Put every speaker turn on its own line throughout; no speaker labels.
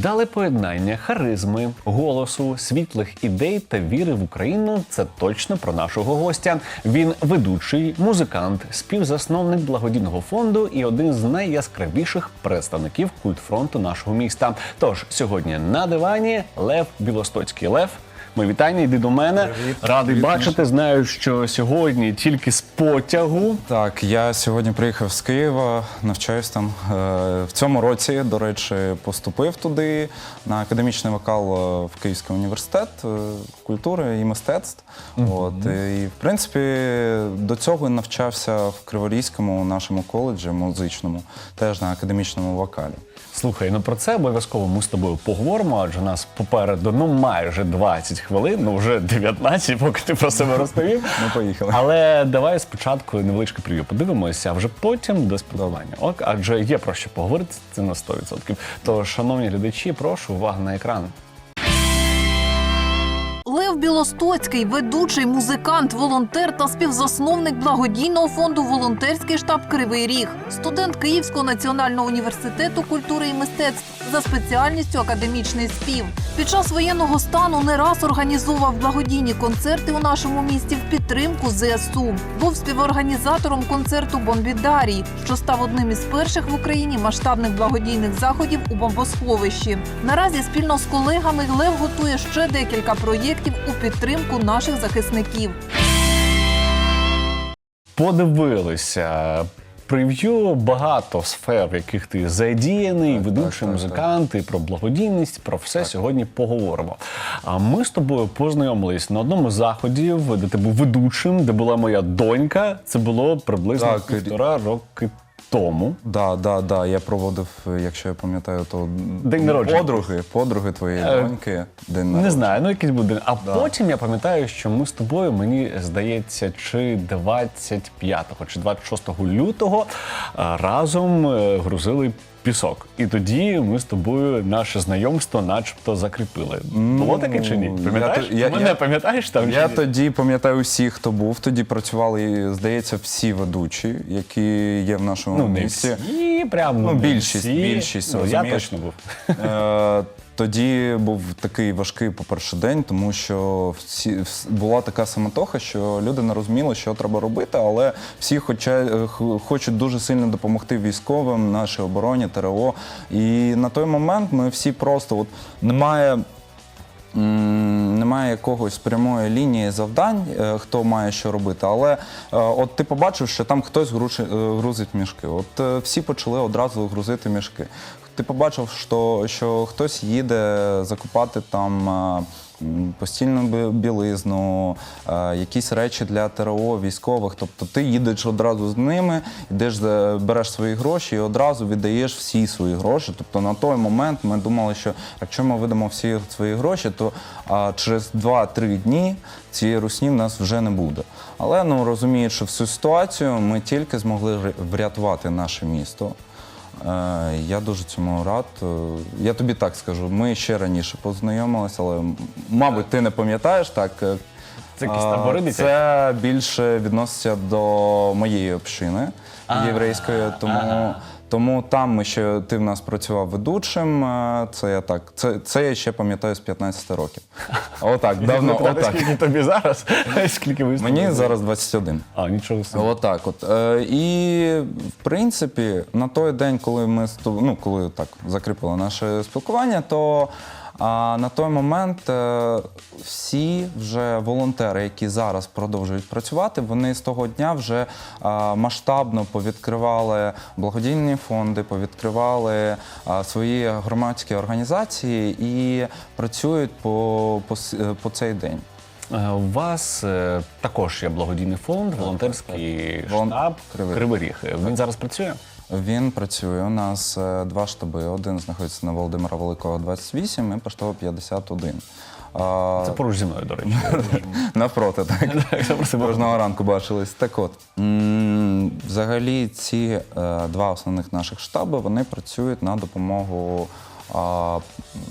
Вдале поєднання харизми, голосу, світлих ідей та віри в Україну це точно про нашого гостя. Він ведучий, музикант, співзасновник благодійного фонду і один з найяскравіших представників культфронту нашого міста. Тож сьогодні на дивані Лев Білостоцький. Лев. Ми вітання, йди до мене. Радий бачити. Знаю, що сьогодні тільки з потягу.
Так, я сьогодні приїхав з Києва, навчаюсь там. Е, В цьому році, до речі, поступив туди на академічний вокал е, в Київський університет е, культури і мистецтв. От, і в принципі до цього навчався в Криворізькому нашому коледжі музичному, теж на академічному вокалі.
Слухай, ну про це обов'язково ми з тобою поговоримо, адже у нас попереду ну майже 20 хвилин, ну вже 19, поки ти про себе розповів.
Ми поїхали.
Але давай спочатку невеличке прев'ю подивимося, а вже потім до спілкування. Ок, адже є про що поговорити це на 100%. То, шановні глядачі, прошу увагу на екран.
Білостоцький, ведучий, музикант, волонтер та співзасновник благодійного фонду Волонтерський штаб Кривий Ріг, студент Київського національного університету культури і мистецтв за спеціальністю академічний спів. Під час воєнного стану не раз організовував благодійні концерти у нашому місті в підтримку ЗСУ. Був співорганізатором концерту Бомбідарій, що став одним із перших в Україні масштабних благодійних заходів у бомбосховищі. Наразі спільно з колегами Лев готує ще декілька проєктів у підтримку наших захисників.
Подивилися. Прев'ю багато сфер, в яких ти задіяний,
Так,
ведучий
так, так,
про благодійність, про все сьогодні поговоримо. А ми з тобою познайомились на одному з заходів, де ти був ведучим, де була моя донька. Це було приблизно
Так,
півтора роки тому.
Да, да, да. Я проводив, е, якщо я пам'ятаю, то
День народження.
подруги, подруги твоєї
Е,
доньки. День
Не
народження.
знаю, ну якийсь буде. А потім я пам'ятаю, що ми з тобою, мені здається, чи 25 чи 26 лютого разом е, грузили пісок. І тоді ми з тобою наше знайомство, начебто, закріпили. Було таке чи ні?
Ну,
Пам'ятаєш?
я я-
Мене
я-
пам'ятаєш там?
Я
чи ні?
тоді пам'ятаю всіх, хто був. Тоді працювали, здається, всі ведучі, які є в нашому
Ну, не
місті.
всі, прям
Ну,
не
більшість,
всі.
більшість,
Ну, я
розумієш?
точно був.
Е, Тоді був такий важкий, по-перше, день, тому що всі була така самотоха, що люди не розуміли, що треба робити, але всі хоча, хочуть дуже сильно допомогти військовим, нашій обороні, ТРО. І на той момент ми всі просто от немає. Немає якогось прямої лінії завдань, е, хто має що робити. Але е, от ти побачив, що там хтось е, грузить мішки. От всі почали одразу грузити мішки. Ти побачив, що, що хтось їде закупати там е, постільну білизну, е, якісь речі для ТРО військових. Тобто ти їдеш одразу з ними, йдеш, береш свої гроші і одразу віддаєш всі свої гроші. Тобто на той момент ми думали, що якщо ми видамо всі свої гроші, то а, через 2-3 дні цієї русні в нас вже не буде. Але ну розуміючи всю ситуацію, ми тільки змогли врятувати наше місто. Е, Я дуже цьому рад. Е, Я тобі так скажу. Ми ще раніше познайомилися, але мабуть, ти не пам'ятаєш так. е,
Це якісь табори дитячі?
Це більше відноситься до моєї общини єврейської, тому. Тому там ми ще ти в нас працював ведучим. е, Це я так. Це, це я ще пам'ятаю з 15 років. Отак, давно. Отак.
Скільки тобі зараз? Скільки ви
Мені зараз 21.
А, нічого собі.
Отак, от. Е, і в принципі, на той день, коли ми ну, коли так закріпили наше спілкування, то а, на той момент е, всі вже волонтери, які зараз продовжують працювати, вони з того дня вже а, масштабно повідкривали благодійні фонди, повідкривали а, свої громадські організації і працюють по, по, е, по цей день.
Е, У вас е, також є благодійний фонд, волонтерський штаб
Кривий
Ріг. Е, Він зараз працює?
Він працює. У нас е, два штаби. Один знаходиться на Володимира Великого 28 і поштово 51. А,
Це поруч зі мною, до речі.
Навпроти, так. Кожного ранку бачились. Так от, взагалі, ці е, два основних наших штаби вони працюють на допомогу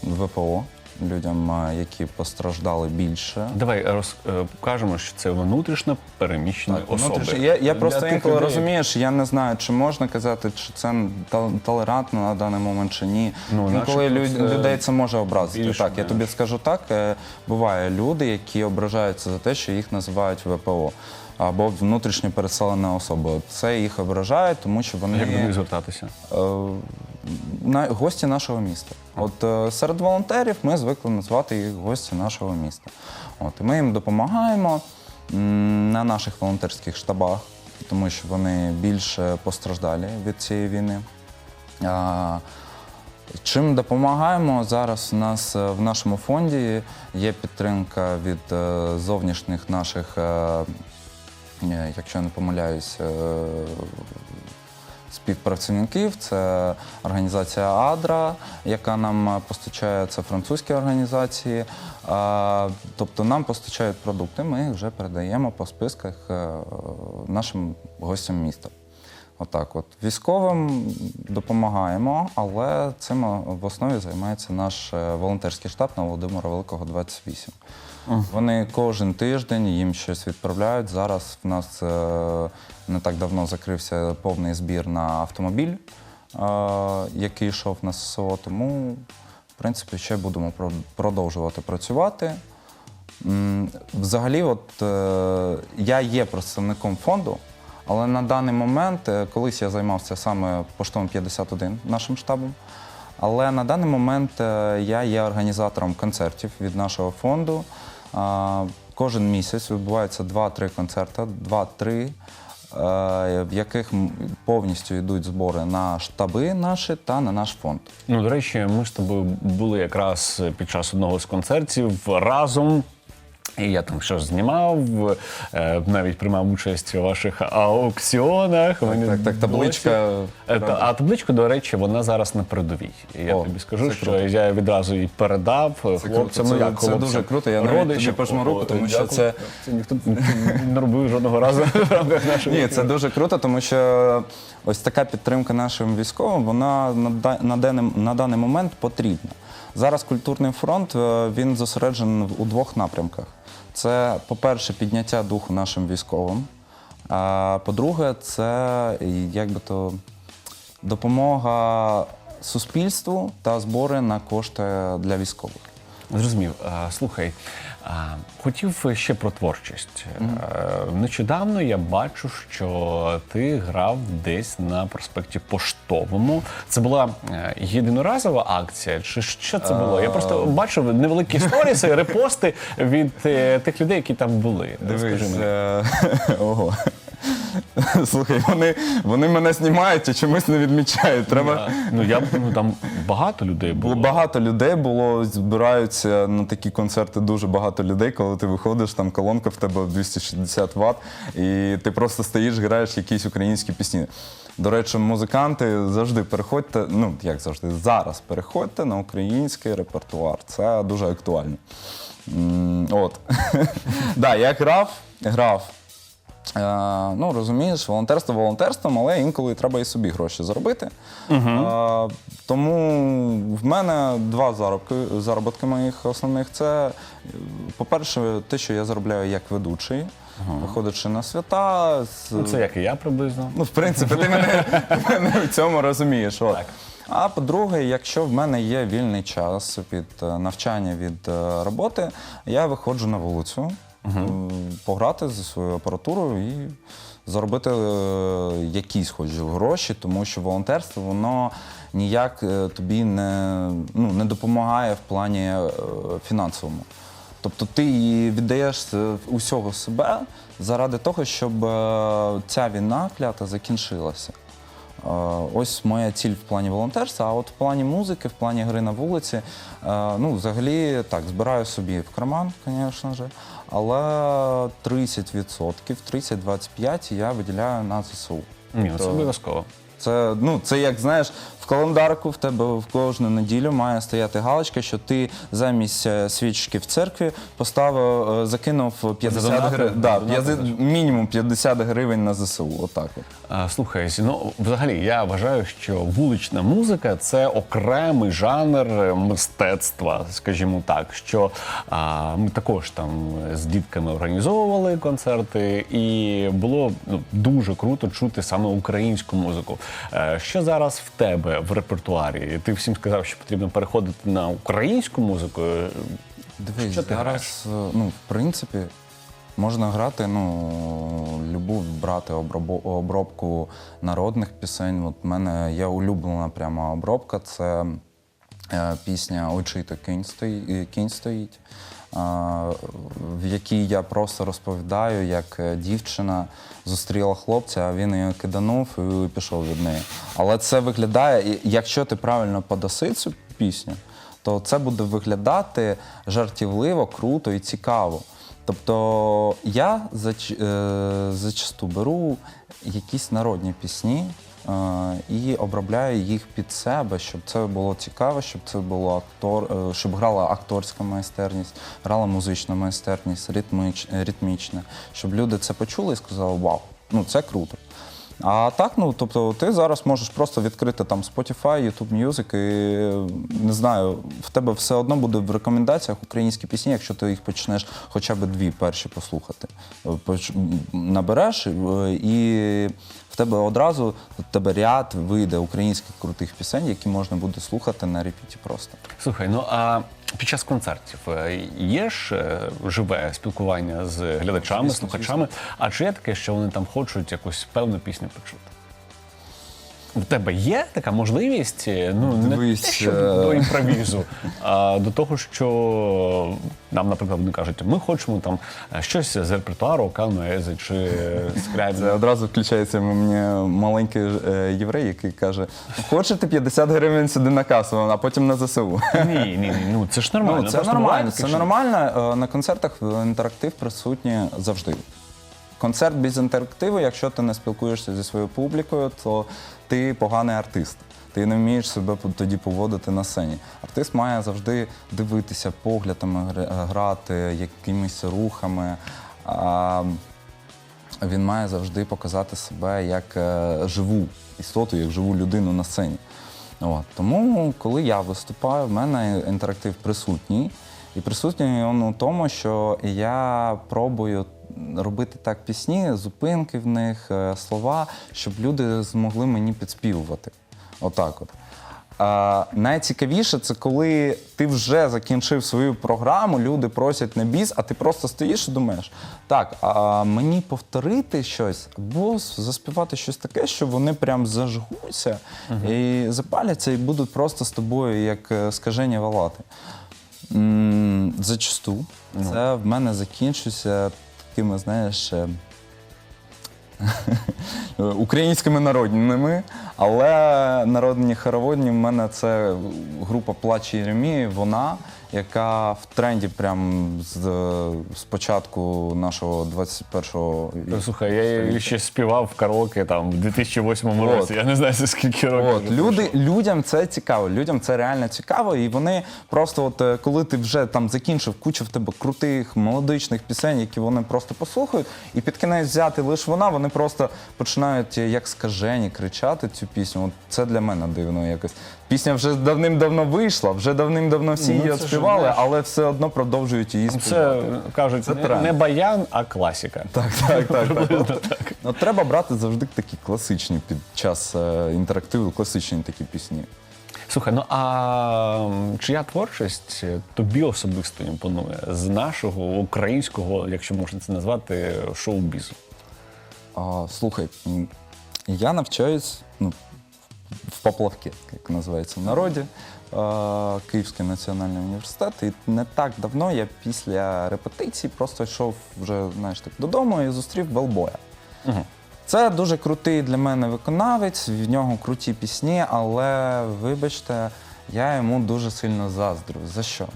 ВПО. Людям, е, які постраждали більше.
Давай розкажемо, що це внутрішньо переміщені особи.
внутрішньо. Я, я просто
тих
інколи розумієш, я не знаю, чи можна казати, чи це тол- толерантно на даний момент, чи ні.
Ну,
Інколи
начебто
лю-
це
людей це може образити.
більше,
так, я тобі скажу так. е, Буває люди, які ображаються за те, що їх називають ВПО. Або внутрішньо переселена особа. Це їх ображає, тому що вони
Як до них звертатися?
На гості нашого міста. От е, серед волонтерів ми звикли назвати їх гості нашого міста. От і ми їм допомагаємо на наших волонтерських штабах, тому що вони більше постраждалі від цієї війни. А, Чим допомагаємо зараз? У нас е, в нашому фонді є підтримка від е, зовнішніх наших, якщо я не помиляюсь, співпрацівників. Це організація Адра, яка нам постачає, це французькі організації. Тобто нам постачають продукти, ми їх вже передаємо по списках е, нашим гостям міста. Отак, от військовим допомагаємо, але цим е, в основі займається наш е, волонтерський штаб на Володимира Великого 28. Вони кожен тиждень їм щось відправляють. Зараз в нас е, не так давно закрився повний збір на автомобіль, який йшов на ССО. Тому, в принципі, ще будемо продовжувати працювати. Взагалі, от я є представником фонду, але на даний момент, е, колись я займався саме поштовим 51 нашим штабом. Але на даний момент е, я є організатором концертів від нашого фонду. Кожен місяць відбувається 2-3 концерти, 2-3, е, в яких повністю йдуть збори на штаби наші та на наш фонд.
Ну, до речі, ми з тобою були якраз під час одного з концертів разом. І я там щось знімав, е, навіть приймав участь у ваших аукціонах. Мені
так, так, табличка,
Е, та- А табличка, до речі, вона зараз на передовій. І Я
О,
тобі скажу, що
круто.
я відразу її передав хлопцям.
круто. Це-
як
це
хлопцям,
дуже круто. Я навіть тобі пожму руку, тому що
дякую.
це-
це ніхто не робив жодного разу в рамках.
Ні, це дуже круто, тому що ось така підтримка нашим військовим, вона на, даний, на даний момент потрібна. Зараз культурний фронт е, він зосереджений у двох напрямках. Це, по-перше, підняття духу нашим військовим. А по-друге, це як би то допомога суспільству та збори на кошти для військових.
Зрозумів. Слухай, хотів ще про творчість. Е, Нещодавно я бачу, що ти грав десь на проспекті Поштовому. Це була е, єдиноразова акція, чи що це було? Я просто бачив невеликі сторіси, репости від е, тих людей, які там були.
Дивись,
мені.
е, ого. Слухай, вони, вони мене знімають і чомусь не відмічають. Треба.
Ну я ну там багато людей було.
Багато людей було, збираються на такі концерти дуже багато людей, коли ти виходиш, там колонка в тебе 260 Вт, і ти просто стоїш, граєш якісь українські пісні. До речі, музиканти завжди переходьте, ну як завжди, зараз переходьте на український репертуар. Це дуже актуально. От. Да, я грав, грав. Е, ну, розумієш, волонтерство волонтерством, але інколи треба і собі гроші заробити. Е, тому в мене два заробки, заробітки моїх основних. Це, е, по-перше, те, що я заробляю як ведучий, виходячи на свята. з-
Ну, Це як і я приблизно.
Ну, в принципі, ти мене, мене в цьому розумієш. От.
Так.
А по-друге, якщо в мене є вільний час від е, навчання від е, роботи, я виходжу на вулицю м, пограти зі своєю апаратурою і заробити е, якісь хоч гроші, тому що волонтерство воно ніяк е, тобі не, ну, не допомагає в плані фінансовому. Тобто ти віддаєш усього себе заради того, щоб ця війна клята закінчилася. Ось моя ціль в плані волонтерства, а от в плані музики, в плані гри на вулиці, ну, взагалі, так, збираю собі в карман, звісно ж, але 30%, 30-25% я виділяю на ЗСУ.
Ні, ну це обов'язково.
Це, ну, це як знаєш, календарку в тебе в кожну неділю має стояти галочка, що ти замість е, свічки в церкві поставив, е, закинув 50
Задонатив?
гривень. Да,
Задонатив
п'язи- мінімум 50 гривень на ЗСУ. Отак от.
А, Слухай, ну взагалі я вважаю, що вулична музика це окремий жанр мистецтва, скажімо так. Що а, ми також там з дітками організовували концерти, і було ну, дуже круто чути саме українську музику. Е, Що зараз в тебе в репертуарі? Ти всім сказав, що потрібно переходити на українську музику.
Дивись,
Що ти
зараз, е, ну, в принципі, можна грати, ну, любу брати обробку народних пісень. От в мене є улюблена прямо обробка. Це е, пісня кінь стоїть, кінь стоїть в якій я просто розповідаю, як е, дівчина зустріла хлопця, а він її киданув і пішов від неї. Але це виглядає, якщо ти правильно подаси цю пісню, то це буде виглядати жартівливо, круто і цікаво. Тобто я зач, е, зачасту беру якісь народні пісні і обробляю їх під себе, щоб це було цікаво, щоб це було актор, е, щоб грала акторська майстерність, грала музична майстерність, ритміч, ритмічна, щоб люди це почули і сказали Вау, ну це круто. А так, ну тобто, ти зараз можеш просто відкрити там Spotify, YouTube Music і не знаю, в тебе все одно буде в рекомендаціях українські пісні, якщо ти їх почнеш хоча б дві перші послухати. Набереш е, і в тебе одразу в тебе ряд вийде українських крутих пісень, які можна буде слухати на репіті просто.
Слухай, ну а під час концертів е, є ж е, живе спілкування з глядачами, слухачами. А чи є таке, що вони там хочуть якусь певну пісню почути? У тебе є така можливість, е, ну не те, що
е,
до імпровізу, а до того, що нам, наприклад, вони кажуть, ми хочемо там е, щось з репертуару Кану Ези чи скрябі.
Це одразу включається мені маленький єврей, який каже: хочете 50 гривень сюди на касу, а потім на ЗСУ.
Ні, ні, ні, ну це ж нормально.
Ну, це
Просто
нормально.
буває
Це
що-
нормально. На концертах інтерактив присутній завжди. Концерт без інтерактиву, якщо ти не спілкуєшся зі своєю публікою, то ти поганий артист. Ти не вмієш себе тоді поводити на сцені. Артист має завжди дивитися поглядами, грати якимись рухами. Він має завжди показати себе як е, живу істоту, як живу людину на сцені. От. Тому, коли я виступаю, в мене інтерактив присутній. І присутній він у тому, що я пробую робити так пісні, зупинки в них, е, слова, щоб люди змогли мені підспівувати. Отак от. А, найцікавіше це коли ти вже закінчив свою програму, люди просять на біс, а ти просто стоїш і думаєш, так, а мені повторити щось або заспівати щось таке, що вони прям зажгуться і запаляться, і будуть просто з тобою як е, скажені валати. Зачасту це в мене закінчується такими, знаєш. е, українськими народними, але народні хороводні в мене це група Плач Єремії, вона, яка в тренді прям з, з початку нашого 21-го
Ну, Слухай, я її ще співав в караоке там в 2008 році.
От.
Я не знаю, за скільки років.
От,
вже
люди, людям це цікаво, людям це реально цікаво, і вони просто, от е, коли ти вже там закінчив кучу в тебе крутих мелодичних пісень, які вони просто послухають, і під кінець взяти лише вона, вони просто починають е, як скажені кричати цю пісню. От це для мене дивно якось. Пісня вже давним-давно вийшла, вже давним-давно всі
Ну,
її співали, але все одно продовжують її
Це
співати.
кажуть,
Це
не,
тренд.
не баян, а класіка.
Так, так, так. так. Ну, треба брати завжди такі класичні під час е, інтерактиву, класичні такі пісні.
Слухай, ну а м, чия творчість тобі особисто імпонує з нашого українського, якщо можна це назвати, шоу-бізу?
А, слухай, м, я навчаюсь ну, в поплавки, як називається в народі, Київський національний університет. І не так давно я після репетицій просто йшов вже знаєш, так, додому і зустрів Велбоя.
Угу.
Це дуже крутий для мене виконавець, в нього круті пісні, але вибачте, я йому дуже сильно заздрю. За що?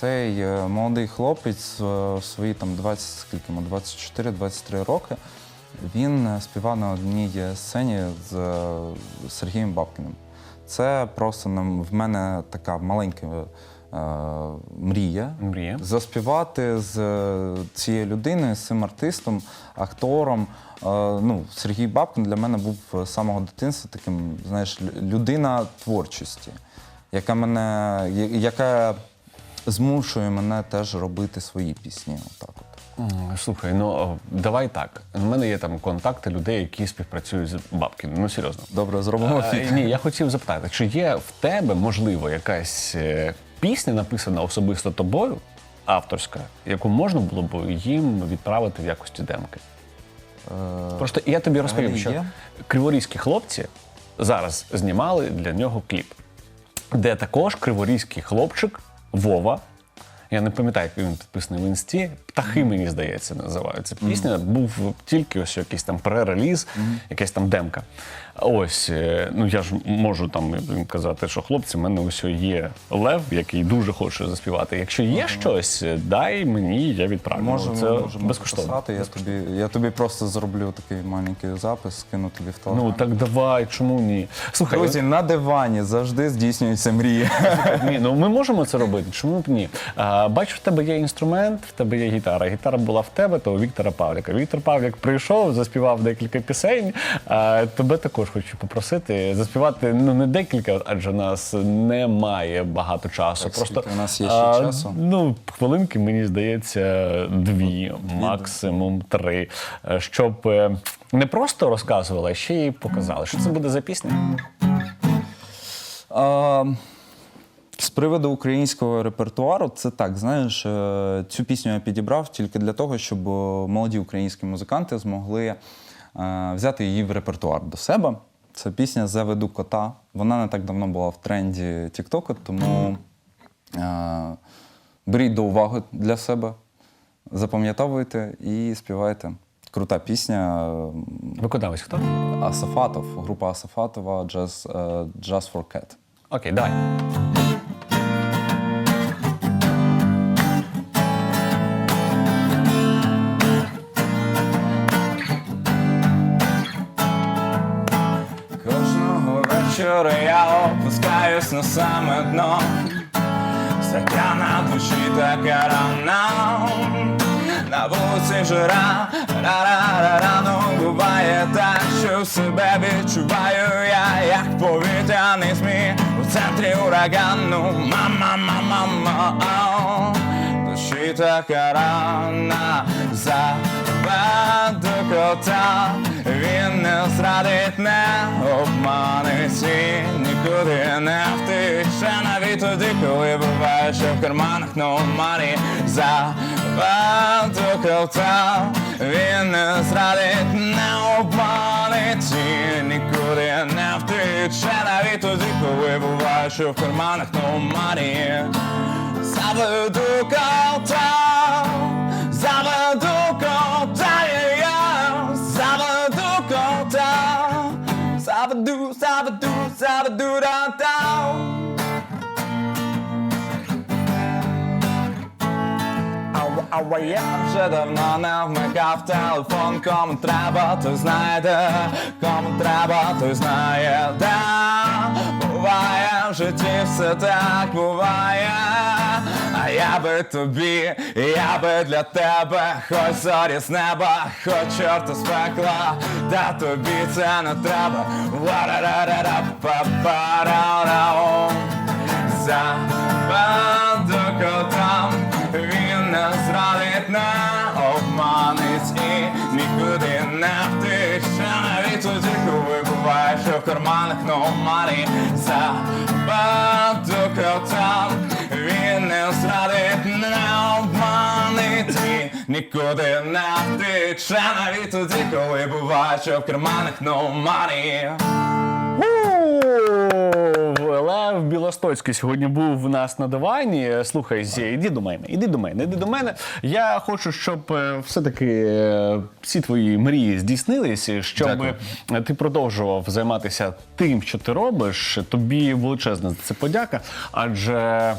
Цей е, молодий хлопець е, в свої там 20, скільки 24-23 роки. Він е, співав на одній сцені з е, Сергієм Бабкіним. Це просто в мене така маленька е, мрія.
Мрія.
Заспівати з цією людиною, з цим артистом, актором. Е, ну, Сергій Бабкин для мене був з самого дитинства таким, знаєш, людина творчості, яка мене, яка змушує мене теж робити свої пісні. Отак
Слухай, ну давай так. У мене є там контакти людей, які співпрацюють з Бабкіним. Ну серйозно.
Добре, зробимо
А,
фіт.
ні, я хотів запитати, чи є в тебе, можливо, якась е, пісня, написана особисто тобою, авторська, яку можна було б їм відправити в якості демки?
Е,
Просто я тобі розповім, що
є?
криворізькі хлопці зараз знімали для нього кліп, де також криворізький хлопчик Вова. Я не пам'ятаю, як він підписаний в інсті. Птахи, мені здається, називається пісня. Був тільки ось якийсь там пререліз, якась там демка. Ось, е, ну я ж можу там казати, що хлопці, в мене ось є лев, який дуже хоче заспівати. Якщо є щось, е, дай мені, я відправлю.
Можемо,
Це
можемо
безкоштовно.
записати, Я тобі, я тобі просто зроблю такий маленький запис, скину тобі в телеграм.
Ну так давай, чому ні? Слухай,
Друзі, на дивані завжди здійснюються мрії.
Ні, ну ми можемо це робити. Чому б ні? А, бачу, в тебе є інструмент, в тебе є гітара. Гітара була в тебе, то у Віктора Павліка. Віктор Павлік прийшов, заспівав декілька пісень. А, тебе також хочу попросити заспівати ну не декілька, адже у нас немає багато часу.
Так,
Просто
у нас є ще
а,
часу?
Ну, хвилинки, мені здається, дві, максимум три. Е, Щоб е, не просто розказували, а ще й показали. Що це буде за пісня?
А, з приводу українського репертуару, це так, знаєш, е, цю пісню я підібрав тільки для того, щоб е, молоді українські музиканти змогли е, взяти її в репертуар до себе. Це пісня Заведу кота. Вона не так давно була в тренді Тіктоку, тому беріть до уваги для себе, запам'ятовуйте і співайте. Крута пісня.
Виконавець хто?
Асафатов, група Асафатова Jazz, Just for Cat.
Окей, давай.
Вечора я опускаюсь на саме дно. Стаття на душі така рана. На вулиці жара, ра-ра-ра, рано буває так, що себе відчуваю я, як повітряний змій у центрі урагану. Мама, мама, мама, душі така рана заведу кота. Він не зрадить, не обманить і нікуди не втече навіть тоді, коли буває, що в карманах no money заведу кота. Він не зрадить, не обманить і нікуди не втече навіть тоді, коли буває, що в карманах no money заведу кота. Заведу заведу, заведу да Ава я вже давно не вмикав телефон, кому треба, той знайде, кому треба, той знає, да буває в житті все так буває. А я би тобі, я би для тебе, хоч зорі з неба, хоч чорта з пекла, та тобі це не треба. Ва-ра-ра-ра-па-па-ра-ра. Котам, він не зрадить, не обманить і нікуди не втече навіть тоді, коли буває, що в карманах no money нікуди не втече навіть тоді, коли буває, що в карманах no money
Лев Білостоцький сьогодні був в нас на дивані. Слухай, Зі, іди до мене, іди до мене, іди до мене. Я хочу, щоб е, все-таки е, всі твої мрії здійснилися, щоб
Дякую.
ти продовжував займатися тим, що ти робиш. Тобі величезна це подяка. Адже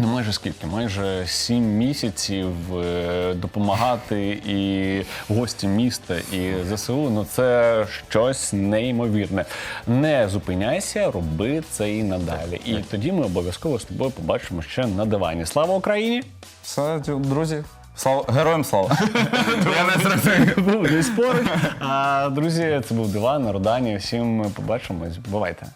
Ну, майже скільки? Майже сім місяців е, допомагати і гості міста, і ЗСУ. Ну це щось неймовірне. Не зупиняйся, роби це і надалі. І тоді ми обов'язково з тобою побачимо ще на дивані. Слава Україні!
Все, друзі, слава героям слава!
Я не був десь поруч. А друзі, це був диван Родані. Всім побачимось. Бувайте.